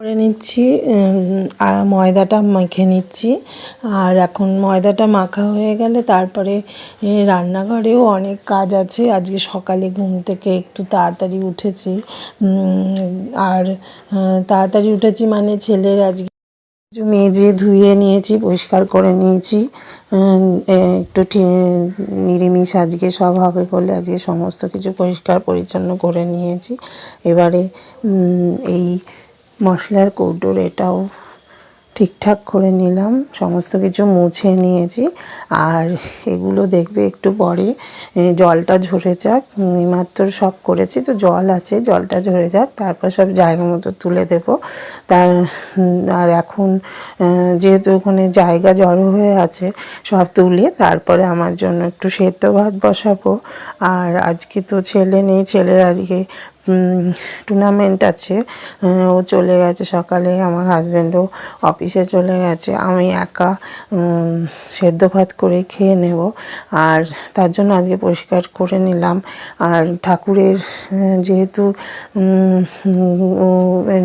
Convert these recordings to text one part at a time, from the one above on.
করে নিচ্ছি আর ময়দাটা মেখে নিচ্ছি। আর এখন ময়দাটা মাখা হয়ে গেলে তারপরে রান্নাঘরেও অনেক কাজ আছে। আজকে সকালে ঘুম থেকে একটু তাড়াতাড়ি উঠেছি। আর তাড়াতাড়ি উঠেছি মানে ছেলের আজকে কিছু মেজে ধুয়ে নিয়েছি, পরিষ্কার করে নিয়েছি। একটু নিরামিষ আজকে সব হবে বলে আজকে সমস্ত কিছু পরিষ্কার পরিচ্ছন্ন করে নিয়েছি। এবারে এই মশলার কৌটোর এটাও ঠিকঠাক করে নিলাম। সমস্ত কিছু মুছে নিয়েছি। আর এগুলো দেখবে একটু পরে। জলটা ঝরে যাক। মাত্র সব করেছি। তো জল আছে, জলটা ঝরে যাক। তারপর সব জায়গা মতো তুলে দেব। তার আর এখন যেহেতু ওখানে জায়গা জড়ো হয়ে আছে সব তুলে, তারপরে আমার জন্য একটু সেদ্ধ ভাত বসাবো। আর আজকে তো ছেলে নেই। ছেলের আজকে টুর্নামেন্ট আছে। ও চলে গেছে সকালে, আমার হাজব্যান্ডও অফিসে চলে গেছে। আমি একা সেদ্ধ ভাত করে খেয়ে নেব। আর তার জন্য আজকে পরিষ্কার করে নিলাম। আর ঠাকুরের যেহেতু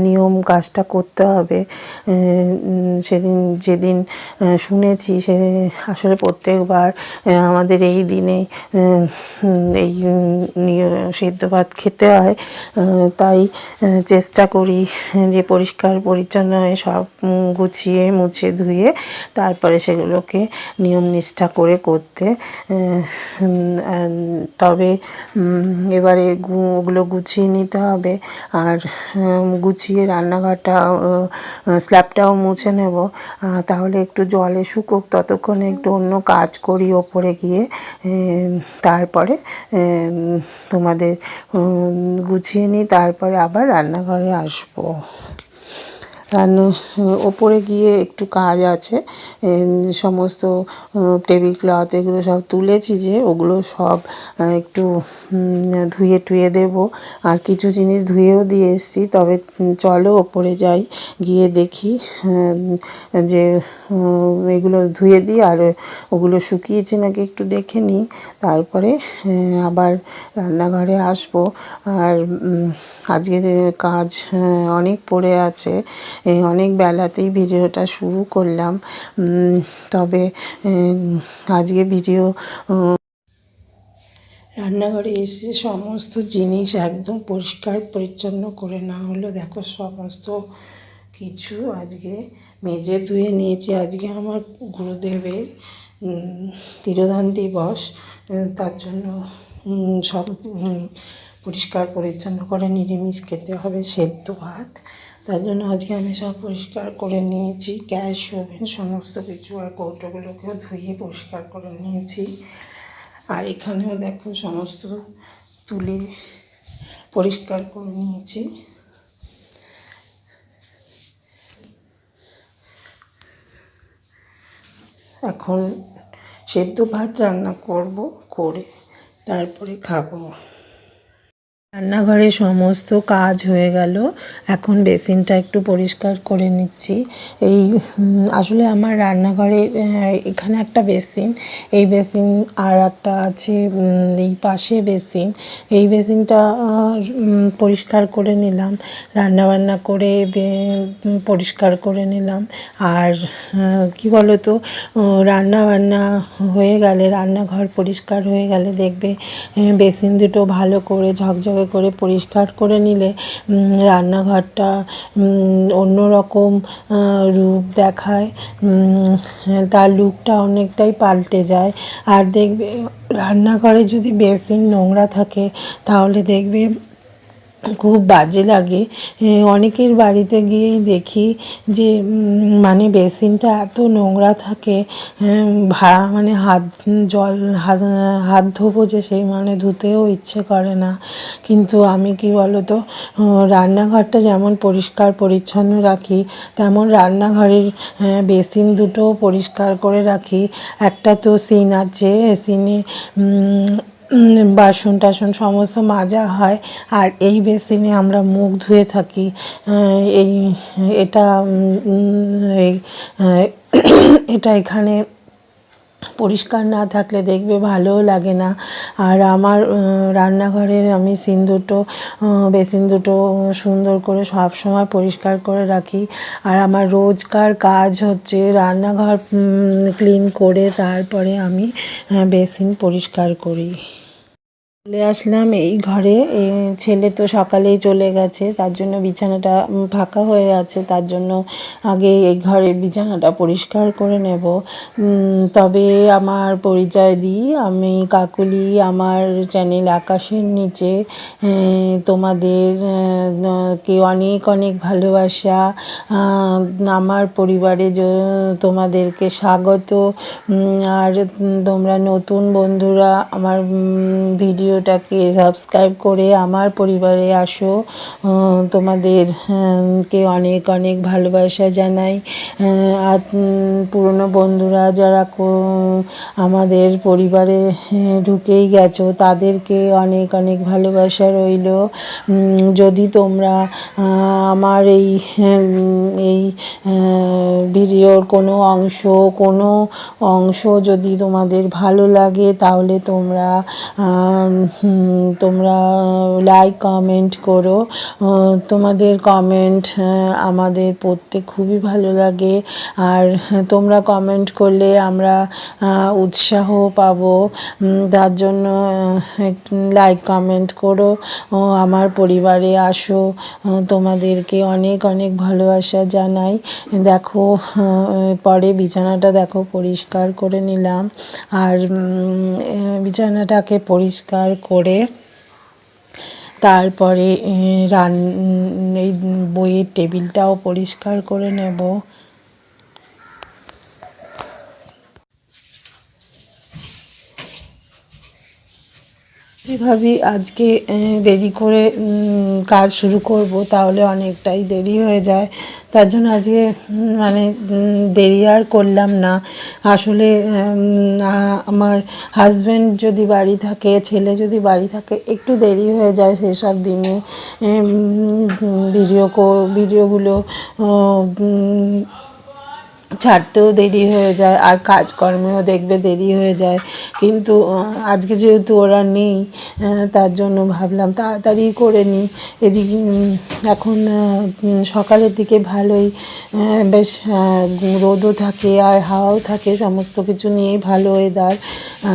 নিয়ম কাজটা করতে হবে সেদিন, যেদিন শুনেছি সে আসলে প্রত্যেকবার আমাদের এই দিনে এই সেদ্ধ ভাত খেতে হয়। তাই চেষ্টা করি যে পরিষ্কার পরিচ্ছন্ন হয়ে সব গুছিয়ে, মুছে ধুয়ে তারপরে সেগুলোকে নিয়ম নিষ্ঠা করে করতে তবে এবারে ওগুলো গুছিয়ে নিতে হবে। আর গুছিয়ে রান্নাঘরটা স্ল্যাবটাও মুছে নেব। তাহলে একটু জলে শুকোক, ততক্ষণে একটু অন্য কাজ করি ওপরে গিয়ে। তারপরে তোমাদের গুছিয়ে নিই তারপরে আবার রান্নাঘরে আসব। রান্না, ওপরে গিয়ে একটু কাজ আছে। সমস্ত টেবিল ক্লথ এগুলো সব তুলেছি যে, ওগুলো সব একটু ধুয়ে টুয়ে দেবো। আর কিছু জিনিস ধুয়েও দিয়ে এসেছি, তবে চলো ওপরে যাই, গিয়ে দেখি যে এগুলো ধুয়ে দিই, আর ওগুলো শুকিয়েছে নাকি একটু দেখে নিই। তারপরে আবার রান্নাঘরে আসব। আর আজকের কাজ অনেক পড়ে আছে। অনেক বেলাতেই ভিডিওটা শুরু করলাম। তবে আজকে ভিডিও রান্নাঘরে এসে সমস্ত জিনিস একদম পরিষ্কার পরিচ্ছন্ন করে না হলো। দেখো, সমস্ত কিছু আজকে মেজে ধুয়ে নিয়েছি। আজকে আমার গুরুদেবের তিরোধান দিবস। তার জন্য সব পরিষ্কার পরিচ্ছন্ন করে নিরামিষ খেতে হবে, সেদ্ধ ভাত। তার জন্য আজকে আমি সব পরিষ্কার করে নিয়েছি। গ্যাস, ওভেন, সমস্ত কিছু আর কৌটোগুলোকেও ধুয়ে পরিষ্কার করে নিয়েছি। আর এখানেও দেখো সমস্ত তুলে পরিষ্কার করে নিয়েছি। এখন সেদ্ধ ভাত রান্না করব, করে তারপরে খাব। রান্নাঘরে সমস্ত কাজ হয়ে গেল। এখন বেসিনটা একটু পরিষ্কার করে নিচ্ছি। এই আসলে আমার রান্নাঘরে এখানে একটা বেসিন। এই বেসিন আর একটা আছে এই পাশে বেসিন। এই বেসিনটা পরিষ্কার করে নিলাম। রান্না বান্না করে পরিষ্কার করে নিলাম। আর কি বলো তো রান্না বান্না হয়ে গেলে, রান্নাঘর পরিষ্কার হয়ে গেলে দেখবে বেসিন দুটো ভালো করে ঝকঝকে করে পরিষ্কার করে নিলে রান্নাঘরটা উম, অন্যরকম আহ, রূপ দেখায় তার লুকটা অনেকটাই পাল্টে যায়। আর দেখবে রান্নাঘরে যদি বেসিন নোংরা থাকে তাহলে দেখবে খুব বাজে লাগে। অনেকের বাড়িতে গিয়েই দেখি যে মানে বেসিনটা এত নোংরা থাকে উম, ভা মানে হাত জল হাত হাত ধোবো যে সেই মানে ধুতেও ইচ্ছে করে না। কিন্তু আমি কি বলো তো রান্নাঘরটা যেমন পরিষ্কার পরিচ্ছন্ন রাখি তেমন রান্নাঘরের বেসিন দুটোও পরিষ্কার করে রাখি। একটা তো সিন আছে সিনে বাসন টাসন সমস্ত মাজা হয়। আর এই বেসিনে আমরা মুখ ধুয়ে থাকি। এই, এটা এটা এখানে পরিষ্কার না থাকলে দেখবে ভালোও লাগে না। আর আমার রান্নাঘরের আমি সিন দুটো বেসিন দুটো সুন্দর করে সব সময় পরিষ্কার করে রাখি। আর আমার রোজকার কাজ হচ্ছে রান্নাঘর ক্লিন করে তারপরে আমি বেসিন পরিষ্কার করি। চলে আসলাম এই ঘরে। ছেলে তো সকালেই চলে গেছে, তার জন্য বিছানাটা ফাঁকা হয়ে আছে, তার জন্য আগে এই ঘরের বিছানাটা পরিষ্কার করে নেব। তবে আমার পরিচয় দিই, আমি কাকুলি, আমার চ্যানেল আকাশের নিচে। তোমাদের কে অনেক অনেক ভালোবাসা। আমার পরিবারে তোমাদেরকে স্বাগত। আর তোমরা নতুন বন্ধুরা আমার ভিডিও ভিডিওটাকে সাবস্ক্রাইব করে আমার পরিবারে আসো। তোমাদের কে অনেক অনেক ভালোবাসা জানাই। আর পুরনো বন্ধুরা যারা আমাদের পরিবারে ঢুকেই গেছো, তাদেরকে অনেক অনেক ভালোবাসা রইল। যদি তোমরা আমার এই এই ভিডিওর কোনো অংশ কোনো অংশ যদি তোমাদের ভালো লাগে, তাহলে তোমরা তোমরা লাইক কমেন্ট করো। তোমাদের কমেন্ট আমাদের পড়তে খুবই ভালো লাগে। আর তোমরা কমেন্ট করলে আমরা উৎসাহ পাবো। তার জন্য লাইক কমেন্ট করো। আমার পরিবারে আসো। তোমাদেরকে অনেক অনেক ভালোবাসা জানাই। দেখো পরে বিছানাটা দেখো, পরিষ্কার করে নিলাম। আর বিছানাটাকে পরিষ্কার করে তারপরে রান এই বইয়ের টেবিলটাও পরিষ্কার করে নেব। ভাবি, আজকে দেরি করে কাজ শুরু করব, তাহলে অনেকটাই দেরি হয়ে যায়। তার জন্য আজকে মানে দেরি আর করলাম না। আসলে আমার হাজব্যান্ড যদি বাড়ি থাকে, ছেলে যদি বাড়ি থাকে, একটু দেরি হয়ে যায় সেসব দিনে। ভিডিও ভিডিওগুলো ছাড়তেও দেরি হয়ে যায়, আর কাজকর্মেও দেখবে দেরি হয়ে যায়। কিন্তু আজকে যেহেতু ওরা নেই তার জন্য ভাবলাম তাড়াতাড়ি করে নিই এদিকে এখন সকালের দিকে ভালোই বেশ রোদও থাকে আর হাওয়াও থাকে, সমস্ত কিছু নিয়েই ভালো ওয়েদার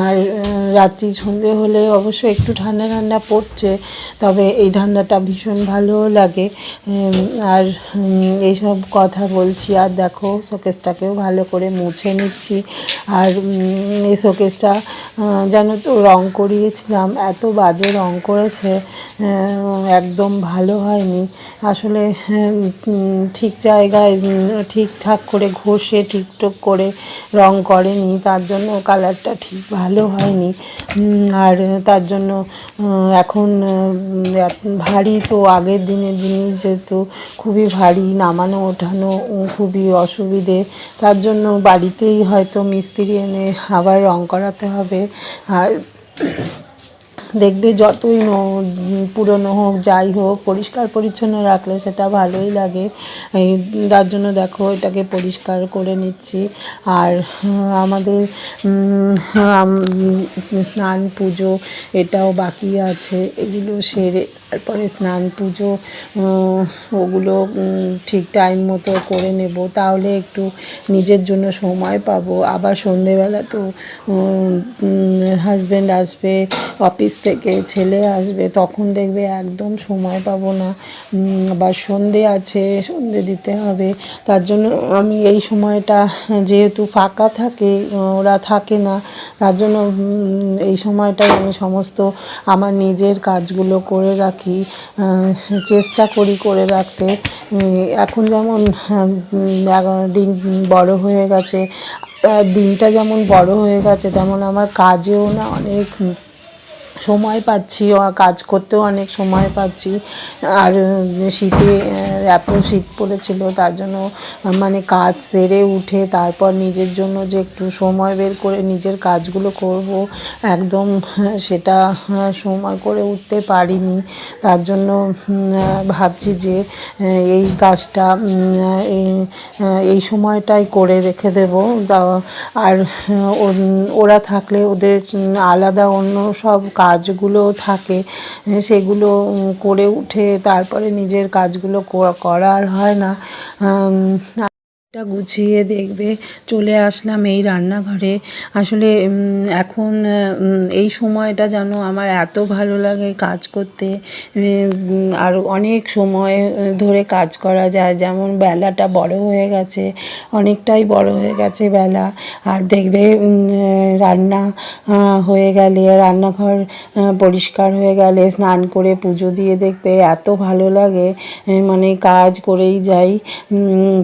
আর রাত্রি সন্ধে হলে অবশ্য একটু ঠান্ডা ঠান্ডা পড়ছে, তবে এই ঠান্ডাটা ভীষণ ভালোও লাগে। আর এইসব কথা বলছি, আর দেখো শোকেসটাকেও ভালো করে মুছে নিচ্ছি। আর এই শোকেসটা যেন তো, রং করিয়েছিলাম। এত বাজে রং করেছে একদম ভালো হয়নি। আসলে ঠিক জায়গায় ঠিকঠাক করে ঘষে, ঠিকঠাক করে রং করেনি। তার জন্য কালারটা ঠিক ভালো হয়নি। আর তার জন্য এখন ভারী তো আগের দিনের জিনিস যেহেতু খুবই ভারী, নামানো, ওঠানো খুবই অসুবিধে। তার জন্য বাড়িতেই হয়তো মিস্ত্রি এনে আবার রং করাতে হবে। আর দেখবে যতই পুরনো হোক, যাই হোক, পরিষ্কার পরিচ্ছন্ন রাখলে সেটা ভালোই লাগে। তার জন্য দেখো এটাকে পরিষ্কার করে নিচ্ছি। আর আমাদের স্নান, পুজো এটাও বাকি আছে। এগুলো সেরে তারপরে স্নান, পুজো ওগুলো ঠিক টাইম মতো করে নেব। তাহলে একটু নিজের জন্য সময় পাবো। আবার সন্ধেবেলা তো হাজব্যান্ড আসবে অফিস থেকে ছেলে আসবে, তখন দেখবে একদম সময় পাবো না। আবার সন্ধে আছে, সন্ধে দিতে হবে। তার জন্য আমি এই সময়টা যেহেতু ফাঁকা থাকে ওরা থাকে না, তার জন্য এই সময়টায় আমি সমস্ত আমার নিজের কাজগুলো করে রাখি। চেষ্টা করি করে রাখতে। এখন যেমন দিন বড় হয়ে গেছে দিনটা যেমন বড় হয়ে গেছে, তেমন আমার কাজেও না অনেক সময় পাচ্ছি কাজ করতেও অনেক সময় পাচ্ছি। আর শীতে এত শীত পড়েছিল, তার জন্য মানে কাজ সেরে উঠে তারপর নিজের জন্য যে একটু সময় বের করে নিজের কাজগুলো করব, একদম সেটা সময় করে উঠতে পারিনি। তার জন্য ভাবছি যে এই কাজটা এই- সময়টাই করে রেখে দেব। আর ওরা থাকলে ওদের আলাদা অন্য সব কাজগুলো থাকে সেগুলো করে উঠে তারপরে নিজের কাজগুলো করা করা আর হয় না। টা গুছিয়ে দেখবে, চলে আসলাম এই রান্নাঘরে। আসলে এখন এই সময়টা যেন আমার এত ভালো লাগে কাজ করতে। আর অনেক সময় ধরে কাজ করা যায়। যেমন বেলাটা বড় হয়ে গেছে, অনেকটাই বড় হয়ে গেছে বেলা। আর দেখবে রান্না হয়ে গেলে, রান্নাঘর পরিষ্কার হয়ে গেলে, স্নান করে পুজো দিয়ে দেখবে এত ভালো লাগে। মানে কাজ করেই যাই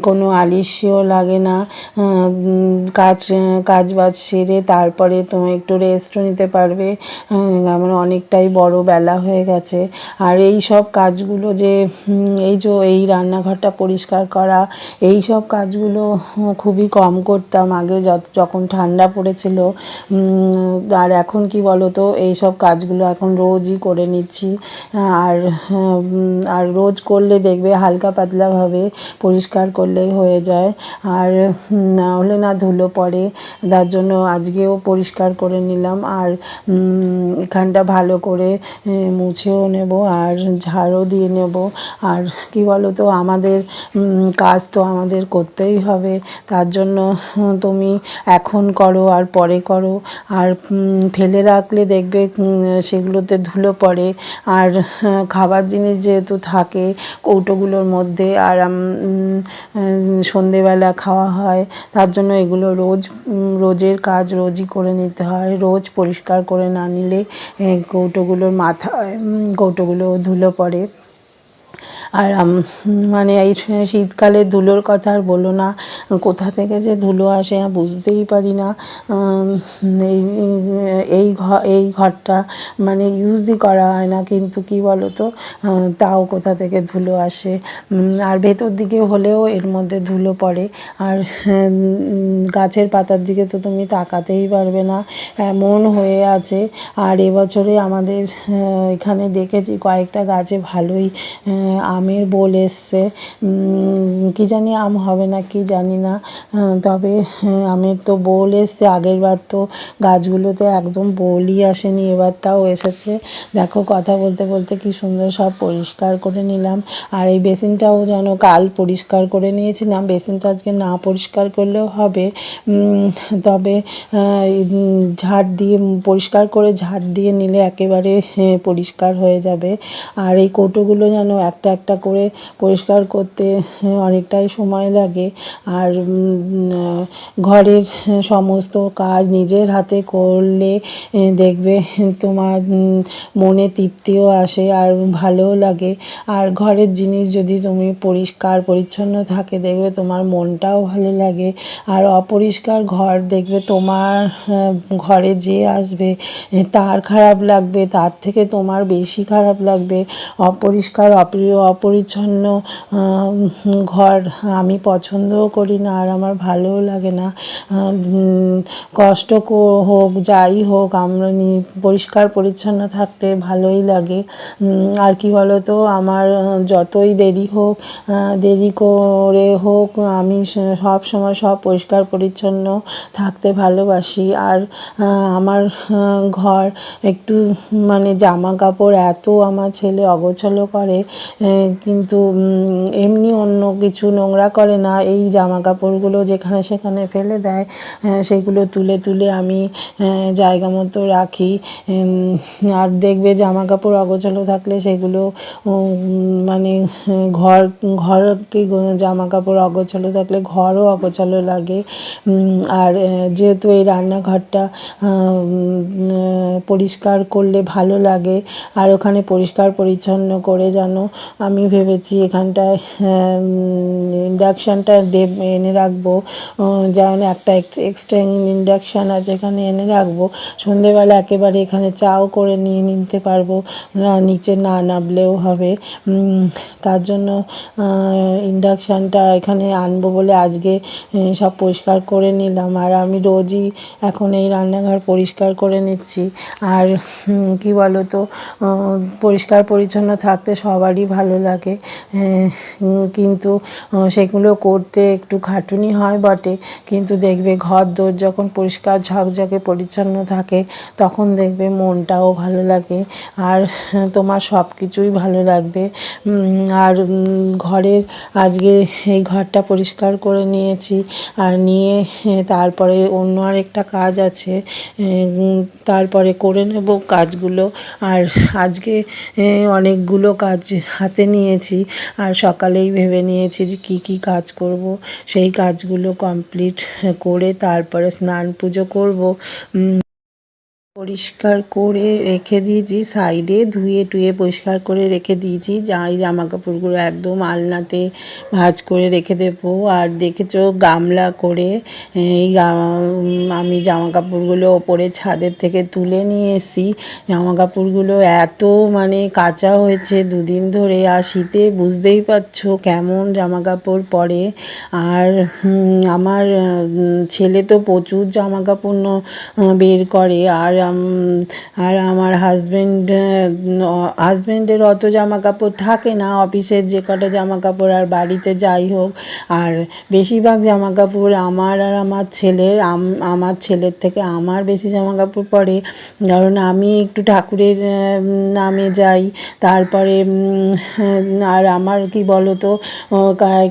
কোনো কোনো আলিস্যও লাগে না কাজ কাজ বাজ সেরে তারপরে তুমি একটু রেস্টও নিতে পারবে। আমার অনেকটাই বড় বেলা হয়ে গেছে। আর এই সব কাজগুলো যে এই যে এই রান্নাঘরটা পরিষ্কার করা, এই সব কাজগুলো খুবই কম করতাম। আগে যত- যখন ঠান্ডা পড়েছিল আর এখন কি বলো তো এই সব কাজগুলো এখন রোজই করে নিচ্ছি। আর আর রোজ করলে দেখবে হালকা পাতলাভাবে পরিষ্কার করলেই হয়ে যায়। আর না হলে না ধুলো পড়ে। তার জন্য আজকেও পরিষ্কার করে নিলাম। আর এখানটা ভালো করে মুছেও নেব আর ঝাড়ও দিয়ে নেব। আর কি বলো তো আমাদের কাজ তো আমাদের করতেই হবে। তার জন্য তুমি এখন করো আর পরে করো। আর ফেলে রাখলে দেখবে সেগুলোতে ধুলো পড়ে। আর খাবার জিনিস যেহেতু থাকে কৌটোগুলোর মধ্যে আর উম, সন্ধেবেলা খাওয়া হয়, তার জন্য এগুলো রোজ রোজের কাজ রোজই করে নিতে হয়। রোজ পরিষ্কার করে না নিলে কৌটোগুলোর মাথায় কৌটোগুলো ধুলো পড়ে। আর মানে এই শীতকালে ধুলোর কথা আর বলো না, কোথা থেকে যে ধুলো আসে বুঝতেই পারি না। এই এই এই ঘরটা মানে ইউজই করা হয় না, কিন্তু কি বলো তো তাও কোথা থেকে ধুলো আসে। আর ভেতর দিকে হলেও এর মধ্যে ধুলো পড়ে। আর গাছের পাতার দিকে তো তুমি তাকাতেই পারবে না, এমন হয়ে আছে। আর এবছরে আমাদের এখানে দেখেছি কয়েকটা গাছে ভালোই আমের বোল এসছে। কি জানি আম হবে না কি জানি না। তবে আহ, আমের তো বোল এসছে। আগের বার তো গাছগুলোতে একদম বোলই আসেনি এবার তাও এসেছে। দেখো কথা বলতে বলতে কি সুন্দর সব পরিষ্কার করে নিলাম। আর এই বেসিনটাও যেন কাল পরিষ্কার করে নিয়েছিলাম। বেসিনটা আজকে না পরিষ্কার করলেও হবে। তবে ঝাড় দিয়ে পরিষ্কার করে ঝাড় দিয়ে নিলে একেবারে পরিষ্কার হয়ে যাবে। আর এই কৌটোগুলো যেন একটা একটা করে পরিষ্কার করতে অনেকটাই সময় লাগে। আর ঘরের সমস্ত কাজ নিজের হাতে করলে দেখবে তোমার মনে তৃপ্তিও আসে আর ভালোও লাগে। আর ঘরের জিনিস যদি তুমি পরিষ্কার, পরিচ্ছন্ন থাকে, দেখবে তোমার মনটাও ভালো লাগে। আর অপরিষ্কার ঘর দেখবে তোমার ঘরে যে আসবে তার খারাপ লাগবে, তার থেকে তোমার বেশি খারাপ লাগবে। অপরিষ্কার অপ্রিয় অপরিচ্ছন্ন ঘর আমি পছন্দও করি না আর আমার ভালোও লাগে না। কষ্ট হোক, যাই হোক, আমরা পরিষ্কার, পরিচ্ছন্ন থাকতে ভালোই লাগে। আর কি বলতো, আমার যতই দেরি হোক দেরি করে হোক, আমি সব সময় সব পরিষ্কার, পরিচ্ছন্ন থাকতে ভালোবাসি। আর আমার ঘর একটু মানে জামা কাপড় এত আমার ছেলে অগোছালো করে কিন্তু এমনি অন্য কিছু নোংরা করে না। এই জামা কাপড়গুলো যেখানে সেখানে ফেলে দেয় সেগুলো তুলে তুলে আমি জায়গা মতো রাখি। আর দেখবে জামা কাপড় অগোছালো থাকলে সেগুলো মানে ঘর ঘর কি জামা কাপড় অগোছালো থাকলে ঘরও অগোছালো লাগে। আর যেহেতু এই রান্নাঘরটা পরিষ্কার করলে ভালো লাগে, আর ওখানে পরিষ্কার পরিচ্ছন্ন করে যেন আমি ভেবেছি এখানটায় ইন্ডাকশানটা দেব এনে রাখব। যেমন একটা এক্সট্রা ইন্ডাকশান আছে এখানে এনে রাখব। সন্ধেবেলা একেবারে এখানে চাও করে নিয়ে নিতে পারব। না, নিচে না নামলেও হবে। তার জন্য ইন্ডাকশানটা এখানে আনব বলে আজকে সব পরিষ্কার করে নিলাম। আর আমি রোজই এখন এই রান্নাঘর পরিষ্কার করে নিচ্ছি। আর কি বলো তো পরিষ্কার পরিচ্ছন্ন থাকতে সবারই ভালো লাগে। কিন্তু সেগুলো করতে একটু খাটুনি হয় বটে। কিন্তু দেখবে ঘর দোর যখন পরিষ্কার ঝকঝকে পরিচ্ছন্ন থাকে, তখন দেখবে মনটাও ভালো লাগে। আর তোমার সব কিছুই ভালো লাগবে। আর ঘরের আজকে এই ঘরটা পরিষ্কার করে নিয়েছি। আর নিয়ে তারপরে অন্য আরেকটা কাজ আছে। তারপরে করে নেব কাজগুলো। আর আজকে অনেকগুলো কাজ হাতে নিয়েছি আর সকালেই ভেবে নিয়েছি যে কী কী কাজ করব। সেই কাজগুলো কমপ্লিট করে তারপরে স্নান পুজো করব। পরিষ্কার করে রেখে দিয়েছি সাইডে, ধুয়ে টুয়ে পরিষ্কার করে রেখে দিয়েছি। যাই জামা কাপড়গুলো একদম আলনাতে ভাঁজ করে রেখে দেবো। আর দেখেছ গামলা করে এই আমি জামা কাপড়গুলো ওপরে ছাদের থেকে তুলে নিয়ে এসেছি। জামা কাপড়গুলো এত মানে কাঁচা হয়েছে দুদিন ধরে আর শীতে বুঝতেই পারছ কেমন জামা কাপড় পরে। আর আমার, ছেলে তো প্রচুর জামা কাপড় বের করে। আর আর আমার হাজব্যান্ড হাজব্যান্ডের অত জামা কাপড় থাকে না। অফিসের যে কটা জামা কাপড় আর বাড়িতে যাই হোক, আর বেশিরভাগ জামা কাপড় আমার আর আমার ছেলের আমার ছেলের থেকে আমার বেশি জামা কাপড় পরে। কারণ আমি একটু ঠাকুরের নামে যাই। তারপরে আর আমার কি বলো তো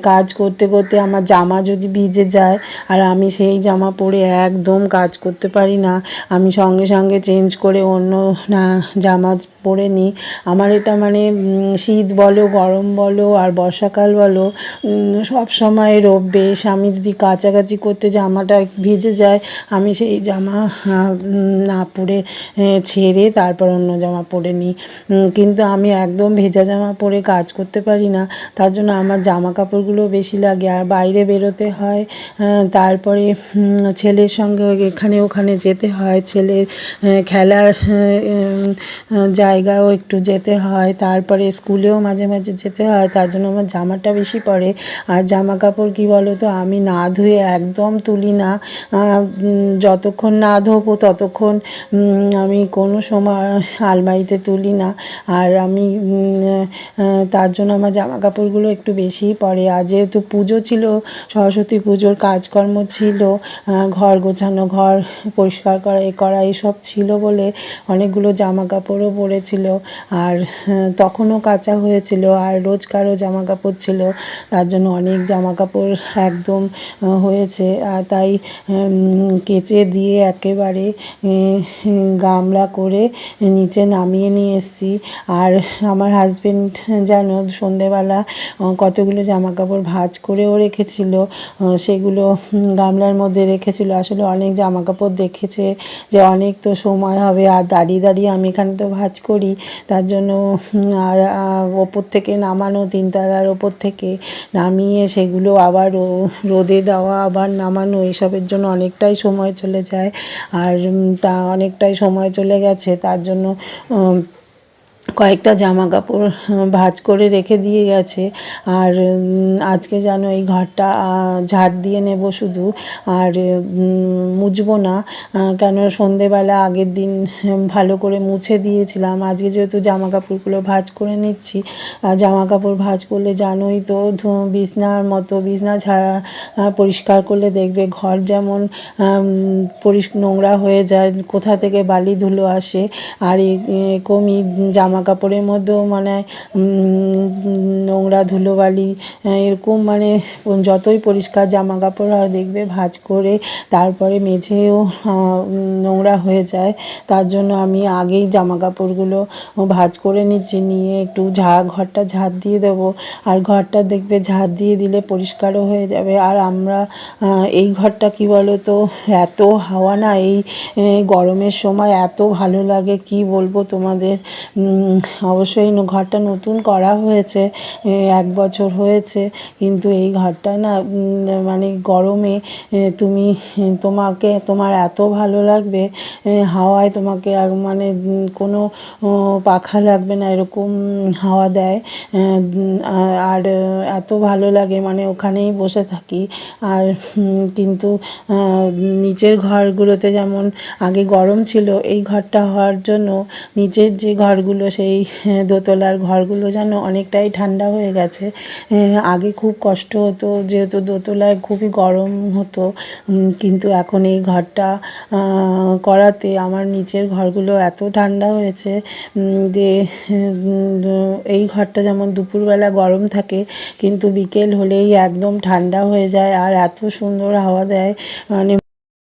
কাজ করতে করতে আমার জামা যদি ভিজে যায়, আর আমি সেই জামা পরে একদম কাজ করতে পারি না। আমি সঙ্গে সঙ্গে সঙ্গে চেঞ্জ করে অন্য, না, জামা পরে নিই আমার এটা মানে শীত বলো, গরম বলো, আর বর্ষাকাল বলো সব সময়ের অভ্যেস আমি যদি কাচাকাচি করতে জামাটা ভিজে যায়, আমি সেই জামা না পরে ছেড়ে তারপর অন্য জামা পরে নিই কিন্তু আমি একদম ভেজা জামা পরে কাজ করতে পারি না। তার জন্য আমার জামা কাপড়গুলো বেশি লাগে। আর বাইরে বেরোতে হয় তারপরে ছেলের সঙ্গে এখানে ওখানে যেতে হয়। ছেলের খেলার জায়গাও একটু যেতে হয়। তারপরে স্কুলেও মাঝে মাঝে যেতে হয়, তার জন্য আমার জামাটা বেশি পরে। আর জামা কাপড় কী বলো তো আমি না ধুয়ে একদম তুলি না। যতক্ষণ না ধোবো ততক্ষণ আমি কোনো সময় আলমারিতে তুলি না। আর আমি তার জন্য আমার জামা কাপড়গুলো একটু বেশিই পরে। আর যেহেতু পুজো ছিল, সরস্বতী পুজোর কাজকর্ম ছিল ঘর গোছানো, ঘর পরিষ্কার করা, এ করা এইসব ছিল বলে অনেকগুলো জামা কাপড়ও পড়েছিল আর তখনও কাচা হয়েছিল আর রোজকারও জামা কাপড় ছিল। তার জন্য অনেক জামা কাপড় একদম হয়েছে। আর তাই কেচে দিয়ে একেবারে গামলা করে নিচে নামিয়ে নিয়ে এসেছি। আর আমার হাজবেন্ড যেন সন্ধেবেলা কতগুলো জামা কাপড় ভাঁজ করেও রেখেছিল সেগুলো গামলার মধ্যে রেখেছিল। আসলে অনেক জামা কাপড় দেখেছে যে অনেক তো সময় হবে, আর দাঁড়িয়ে দাঁড়িয়ে আমি এখানে তো ভাজ করি। তার জন্য আর ওপর থেকে নামানো তিনতলার ওপর থেকে নামিয়ে সেগুলো আবার রোদে দেওয়া, আবার নামানো, এসবের জন্য অনেকটাই সময় চলে যায়। আর তা অনেকটাই সময় চলে গেছে। তার জন্য কয়েকটা জামা কাপড় ভাঁজ করে রেখে দিয়ে গেছে। আর আজকে যেন এই ঘরটা ঝাড় দিয়ে নেব শুধু। আর মুছবো না কেন সন্ধেবেলা আগের দিন ভালো করে মুছে দিয়েছিলাম। আজকে যেহেতু জামা কাপড়গুলো ভাঁজ করে নিচ্ছি জামা কাপড় ভাঁজ করলে জানোই তো বিছনার মতো, বিছনা ছাড়া পরিষ্কার করলে দেখবে ঘর যেমন পরিষ নোংরা হয়ে যায়, কোথা থেকে বালি ধুলো আসে। আর এরকমই জামা কাপড়ের মধ্যেও মানে নোংরা ধুলোবালি এরকম মানে যতই পরিষ্কার জামা কাপড় হয় দেখবে ভাঁজ করে তারপরে মেঝেও নোংরা হয়ে যায়। তার জন্য আমি আগেই জামা কাপড়গুলো ভাঁজ করে নিচ্ছি, নিয়ে একটু ঝা, ঘরটা ঝাঁট দিয়ে দেবো। আর ঘরটা দেখবে ঝাঁট দিয়ে দিলে পরিষ্কারও হয়ে যাবে। আর আমরা এই ঘরটা কী বলো তো এত হাওয়া না, এই গরমের সময় এত ভালো লাগে, কি বলব তোমাদের? অবশ্যই ঘরটা নতুন করা হয়েছে এক বছর হয়েছে, কিন্তু এই ঘরটা না মানে গরমে তুমি তোমাকে, তোমার এত ভালো লাগবে হাওয়ায় তোমাকে মানে কোনো পাখা লাগবে না, এরকম হাওয়া দেয় আর এত ভালো লাগে মানে ওখানেই বসে থাকি, আর কিন্তু নিচের ঘরগুলোতে যেমন আগে গরম ছিল, এই ঘরটা হওয়ার জন্য, নিচের যে ঘরগুলো সেই দোতলার ঘরগুলো যেন অনেকটাই ঠান্ডা হয়ে গেছে। আগে খুব কষ্ট হতো, যেহেতু দোতলায় খুবই গরম হতো কিন্তু এখন এই ঘরটা করাতে আমার নিচের ঘরগুলো এত ঠান্ডা হয়েছে যে এই ঘরটা যেমন দুপুরবেলা গরম থাকে, কিন্তু বিকেল হলেই একদম ঠান্ডা হয়ে যায় আর এত সুন্দর হাওয়া দেয়। মানে